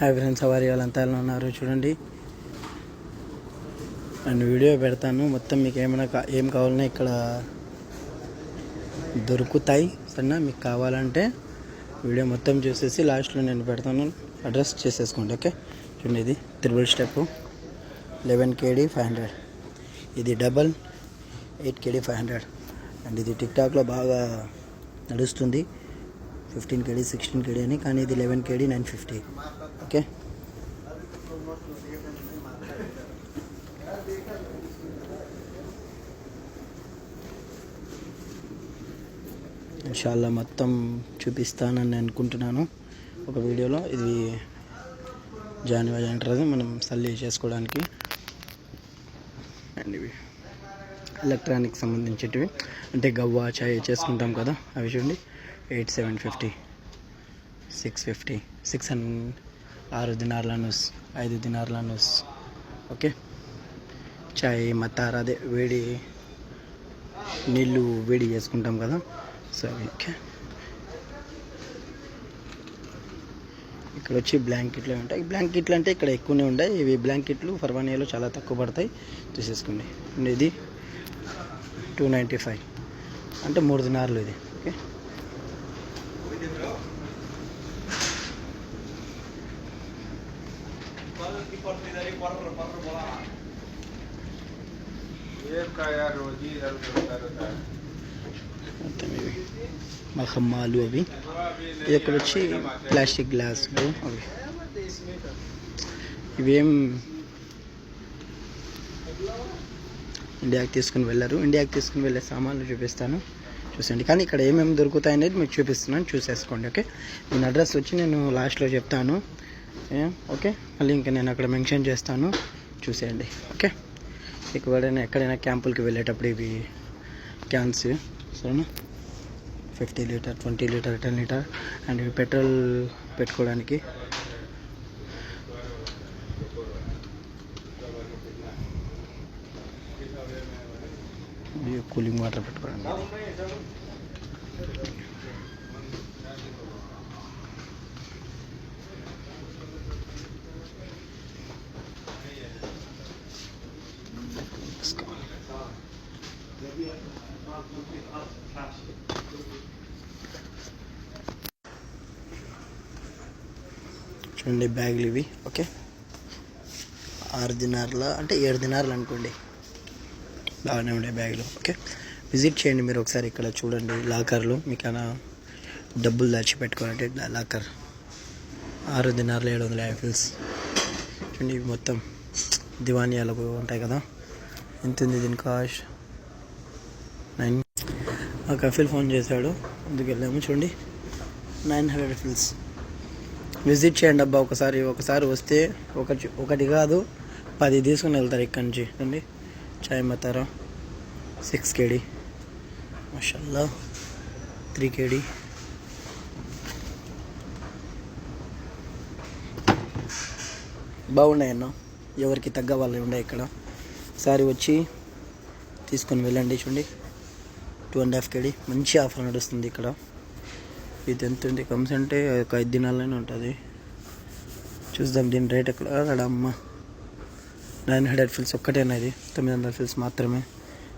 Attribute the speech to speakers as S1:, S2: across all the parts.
S1: Hi friends సవారి వాళ్ళంతా ఎలా ఉన్నారు? చూడండి. నేను వీడియో పెడతాను. మొత్తం మీకు ఏమైనా కా- ఏం కావాలన్నా ఇక్కడ దొరుకుతాయి. సరేనా? మీకు కావాలంటే వీడియో మొత్తం చూసేసి లాస్ట్లో నేను పెడతాను. అడ్రస్ చేసేసుకోండి ఓకే? చూడండి ఇది triple step. Eleven KD five hundred. ఇది double eight KD five hundred. And ఇది టిక్టాక్లో బాగా నడుస్తుంది. ఫిఫ్టీన్ కేడీ సిక్స్టీన్ కేడీ అని. కానీ ఇది eleven KD nine fifty. Okay. ఇన్షాల్లా మొత్తం చూపిస్తానని అనుకుంటున్నాను ఒక వీడియోలో. ఇది జాన్వాజ్ అంటారు మనం సల్లి చేసుకోవడానికి. అండ్ ఇవి ఎలక్ట్రానిక్ సంబంధించేటివి అంటే గవ్వ చాయ్ చేసుకుంటాం కదా అవి చూడండి. Eight seven fifty six fifty six and ఆరు దినార్ల నూస్ ఐదు దినార్ల నూస్ ఓకే? చాయ్ మత్తార అదే వేడి నీళ్ళు వేడి చేసుకుంటాం కదా? So okay? ఇక్కడ వచ్చి బ్లాంకెట్లు ఉంటాయి. బ్లాంకెట్లు అంటే ఇక్కడ ఎక్కువనే ఉంటాయి. ఇవి బ్లాంకెట్లు ఫర్వానియాలో చాలా తక్కువ పడతాయి. చూసేసుకోండి ఇది టూ నైంటీ ఫైవ్. అంటే మూడు దినార్లు ఇది. మొత్తం ఇవి మహమ్మాలు అవి. ఇది ఇక్కడ వచ్చి ప్లాస్టిక్ గ్లాసులు అవి. ఇవేం ఇండియాకి తీసుకుని వెళ్ళారు. ఇండియాకి తీసుకుని వెళ్ళే సామాన్లు చూపిస్తాను. చూసండి కానీ ఇక్కడ ఏమేమి దొరుకుతాయి అనేది మీకు చూపిస్తున్నాను. చూసేసుకోండి ఓకే? నేను అడ్రస్ వచ్చి నేను లాస్ట్లో చెప్తాను. ఓకే? మళ్ళీ ఇంకా నేను అక్కడ మెన్షన్ చేస్తాను. చూసేయండి ఓకే? ఎక్కడైనా ఎక్కడైనా క్యాంపులకి వెళ్ళేటప్పుడు ఇవి క్యాన్స్ సరేనా? Fifty litre twenty litre ten litre and ఇవి పెట్రోల్ పెట్టుకోవడానికి. కూలింగ్ వాటర్ పెట్టుకోవడానికి. చూడండి బ్యాగులు ఇవి ఓకే? ఆరు దినార్ల అంటే ఏడు దినార్లు అనుకోండి. బాగానే ఉండే బ్యాగులు ఓకే? విజిట్ చేయండి మీరు ఒకసారి ఇక్కడ చూడండి లాకర్లు. మీకు డబ్బులు దాచి పెట్టుకోవాలంటే లాకర్. ఆరు దినార్లు ఏడు వందల యాపిల్స్ చూడండి ఇవి మొత్తం దివానియాలకు ఉంటాయి కదా? ఎంత ఉంది దీని కాస్ట్? నైన్ ఆ కఫీల్ ఫోన్ చేశాడు అందుకు వెళ్ళాము చూడండి. Nine hundred fils. విజిట్ చేయండి అబ్బా ఒకసారి ఒకసారి వస్తే ఒకటి ఒకటి కాదు పది తీసుకుని వెళ్తారు ఇక్కడి నుంచి. అండి చాయ్ మతారా సిక్స్ కేడీ మషల్లా త్రీ కేడీ బాగున్నాయి అన్న. ఎవరికి తగ్గ వాళ్ళు ఉన్నాయి ఇక్కడ. ఒకసారి వచ్చి తీసుకొని వెళ్ళండి చూడండి. టూ అండ్ హాఫ్ కేడీ మంచి ఆఫర్ నడుస్తుంది ఇక్కడ. ఇది ఎంత ఉంది? కమ్స్ అంటే ఒక ఐదు దినాలనే ఉంటుంది. చూద్దాం దీని రేట్ ఎక్కడ? అమ్మ. నైన్ హండ్రెడ్ ఫిల్స్ ఒక్కటేనా ఇది. తొమ్మిది వందల ఫిల్స్ మాత్రమే.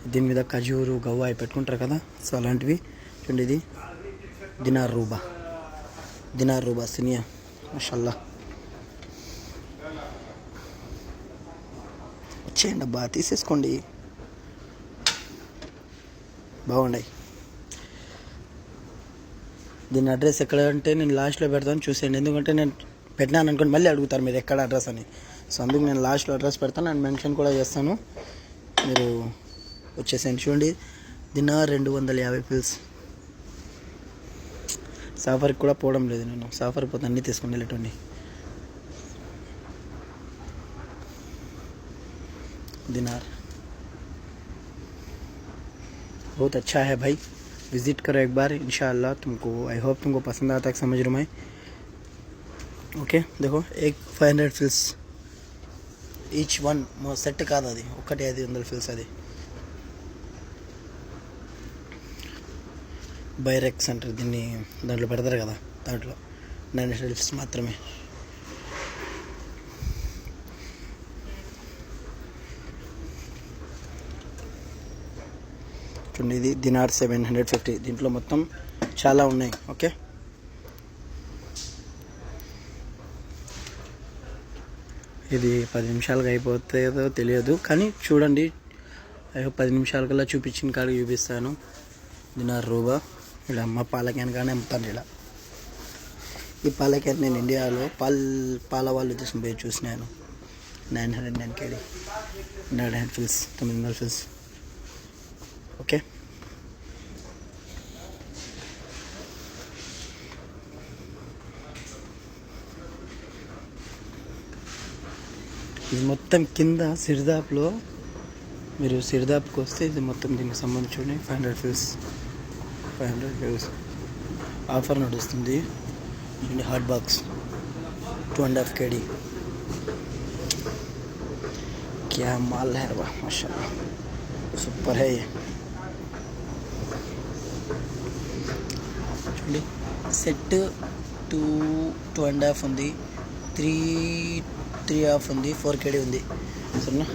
S1: దీని మీద ఖజూరు గవ్వ అవి పెట్టుకుంటారు కదా? సో అలాంటివి. చూడండి ఇది. దినార్ రూబా. దినార్ రూబా సినియా. మషల్లా. వచ్చేయండి అబ్బా తీసేసుకోండి. బాగున్నాయి దీని అడ్రస్ ఎక్కడ అంటే నేను లాస్ట్లో పెడతాను చూసేయండి ఎందుకంటే నేను పెట్టినాను అనుకోండి మళ్ళీ అడుగుతారు మీరు ఎక్కడ అడ్రస్ అని సో అందుకు నేను లాస్ట్లో అడ్రస్ పెడతాను అండ్ మెన్షన్ కూడా చేస్తాను మీరు వచ్చేసేయండి చూడండి దిన రెండు వందల యాభై పిల్స్ సాఫర్కి కూడా పోవడం లేదు నేను సాఫర్ పోతే అన్నీ తీసుకుని వెళ్ళేటండి दिनार बहुत अच्छा है भाई विज़िट करो एक बार इंशाल्लाह तुमको आई होप तुमको पसंद आता है समझ रहा हूँ मैं ఓకే देखो एक five hundred fils each one set కాదు అది ఒకటి ఐదు వందల ఫిల్స్ అది బైరెక్స్ అంటారు దీన్ని దాంట్లో పెడతారు కదా దాంట్లో నైన్ హండ్రెడ్ ఫిల్స్ మాత్రమే చూడండి ఇది దినార్ సెవెన్ హండ్రెడ్ ఫిఫ్టీ. దీంట్లో మొత్తం చాలా ఉన్నాయి. ఓకే? ఇది పది నిమిషాలుగా అయిపోతుందో తెలియదు. కానీ చూడండి. పది నిమిషాల కల్లా చూపించిన కాడికి చూపిస్తాను. దినార్ రూబా. ఇలా అమ్మ పాల క్యాన్ కానీ అమ్ముతాను ఇలా. ఈ పాల క్యాన్ నేను ఇండియాలో పాల్ పాల వాళ్ళు తీసుకుని పోయి చూసినాను. Nine hundred nine KD nine hundred fils. తొమ్మిది వందల ఫిల్స్. ఓకే ఇది మొత్తం కింద సిరిదాప్లో మీరు సిరిదాప్కి వస్తే ఇది మొత్తం దీనికి సంబంధించి five hundred fils five hundred fils offer నడుస్తుంది చూడండి hot box two and half K D क्या माल है वाह माशाल्लाह सुपर है ये చూడండి set two two and half ఉంది త్రీ త్రీ హాఫ్ ఉంది ఫోర్ కేడీ ఉంది సరేనా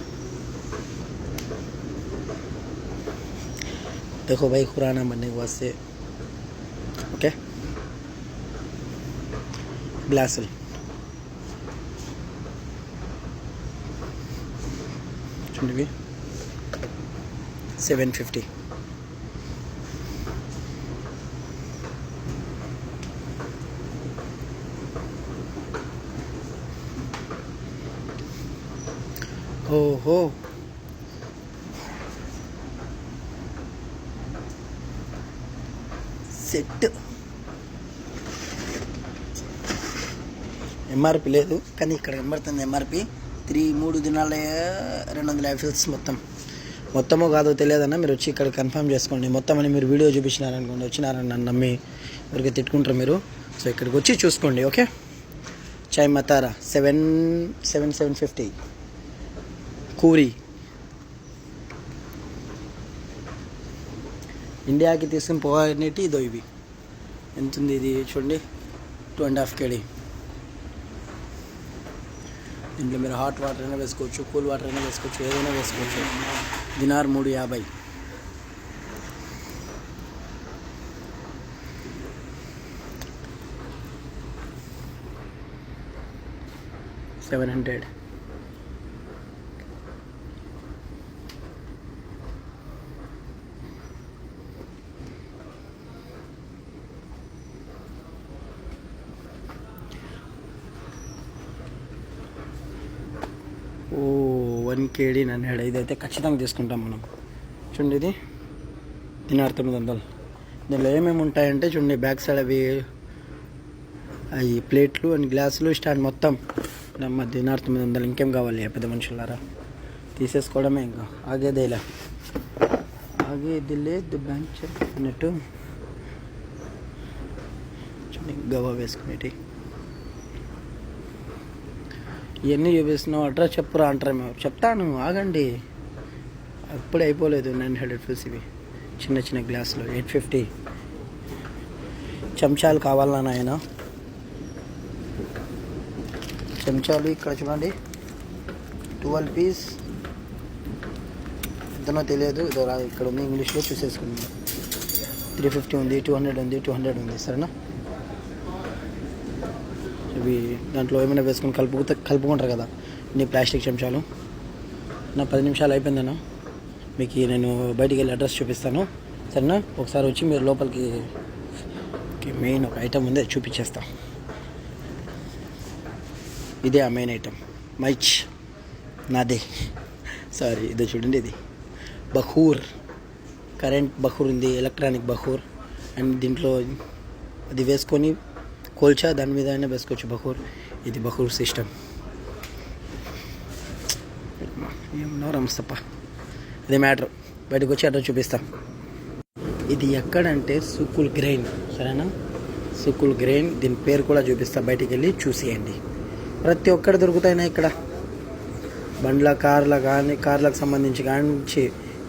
S1: देखो भाई खुराना बनने के वास्ते ओके ग्लासल చూడండి సెవెన్ ఫిఫ్టీ ఓహో. సెట్ ఎంఆర్పి లేదు కానీ ఇక్కడ కనబడుతుంది ఎంఆర్పి త్రీ మూడు దినాల రెండు వందల యాభై మొత్తం. మొత్తమో కాదో తెలియదన్నా మీరు వచ్చి ఇక్కడ కన్ఫర్మ్ చేసుకోండి. మొత్తం అని మీరు వీడియో చూపించినారనుకోండి వచ్చినారని నన్ను నమ్మి ఎవరికి తిట్టుకుంటారు మీరు సో ఇక్కడికి వచ్చి చూసుకోండి ఓకే? చాయ్ మతారా. Seven seven seven fifty. కూరి. ఇండియాకి తీసుకుని పోవాలనేటి ఇదో ఇవి. ఎంత ఉంది ఇది చూడండి. టూ అండ్ హాఫ్ కేడీ దీంట్లో మీరు హాట్ వాటర్ అయినా వేసుకోవచ్చు కూల్ వాటర్ అయినా వేసుకోవచ్చు ఏదైనా వేసుకోవచ్చు. దినార్ మూడు యాభై. Seven hundred KD KD head ఇదైతే ఖచ్చితంగా తీసుకుంటాం మనం. చూడండి ఇది. దినార్ తొమ్మిది వందలు దీనిలో ఏమేమి ఉంటాయంటే చూడండి బ్యాక్ సైడ్ అవి అవి ప్లేట్లు అండ్ గ్లాసులు స్టాండ్ మొత్తం. నమ్మ దినార్ తొమ్మిది వందలు ఇంకేం కావాలి పెద్ద మనుషులారా? తీసేసుకోవడమే ఇంకా. ఆగేదేలా ఆగేది లేదు ది బ్యాంక్ అన్నట్టు. చూడండి గవా వేసుకునేటి. ఇవన్నీ చూపిస్తున్నావు అడ్రస్ చెప్పురా అంటారు మేము. చెప్తాను ఆగండి. అప్పుడే అయిపోలేదు నైన్ హండ్రెడ్ ఫీల్స్ ఇవి చిన్న చిన్న గ్లాసులు ఎయిట్ ఫిఫ్టీ. చెంచాలు కావాలా నాయన? చెంచాలు ఇక్కడ చూడండి. Twelve piece. ఎంతనో తెలియదు ఇదో ఇక్కడ ఉంది ఇంగ్లీష్లో చూసేసుకుందాం. త్రీ ఫిఫ్టీ ఉంది టూ హండ్రెడ్ ఉంది టూ హండ్రెడ్ ఉంది సరేనా? ఇవి దాంట్లో ఏమైనా వేసుకొని కలుపుకు కలుపుకుంటారు కదా. ఇన్ని ప్లాస్టిక్ చెంచాలు. నా పది నిమిషాలు అయిపోయిందన్న. మీకు నేను బయటికి వెళ్ళి అడ్రస్ చూపిస్తాను. సరేనా? ఒకసారి వచ్చి మీరు లోపలికి మెయిన్ ఒక ఐటమ్ ఉంది చూపించేస్తా. ఇదే ఆ మెయిన్ ఐటమ్. మైచ్. నాదే. సారీ ఇదే చూడండి ఇది. బహూర్. కరెంట్ బహూర్ ఉంది ఎలక్ట్రానిక్ బహూర్. అండ్ దీంట్లో అది వేసుకొని కోల్చా దాని మీద అయినా వేసుకోవచ్చు బహూర్. ఇది బహూర్ సిస్టమ్. ఏమన్నా రమస్తప్ప ఇది మ్యాటర్. బయటకు వచ్చి అడ్రస్ చూపిస్తా. ఇది ఎక్కడంటే సుకుల్ గ్రెయిన్. సరేనా? సుకుల్ గ్రెయిన్ దీని పేరు కూడా చూపిస్తా. బయటికి వెళ్ళి చూసేయండి. ప్రతి ఒక్కటి దొరుకుతాయినా ఇక్కడ? బండ్ల కార్ల కానీ కార్లకు సంబంధించి కానీ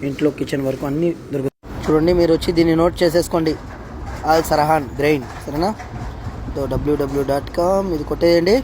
S1: ఇంట్లో కిచెన్ వరకు అన్నీ దొరుకుతాయి. చూడండి మీరు వచ్చి దీన్ని నోట్ చేసేసుకోండి. All సరహాన్ grain. సరేనా? డబ్ల్యూడబ్ల్యూ డాట్ కామ్ ఇది కొట్టేయండి.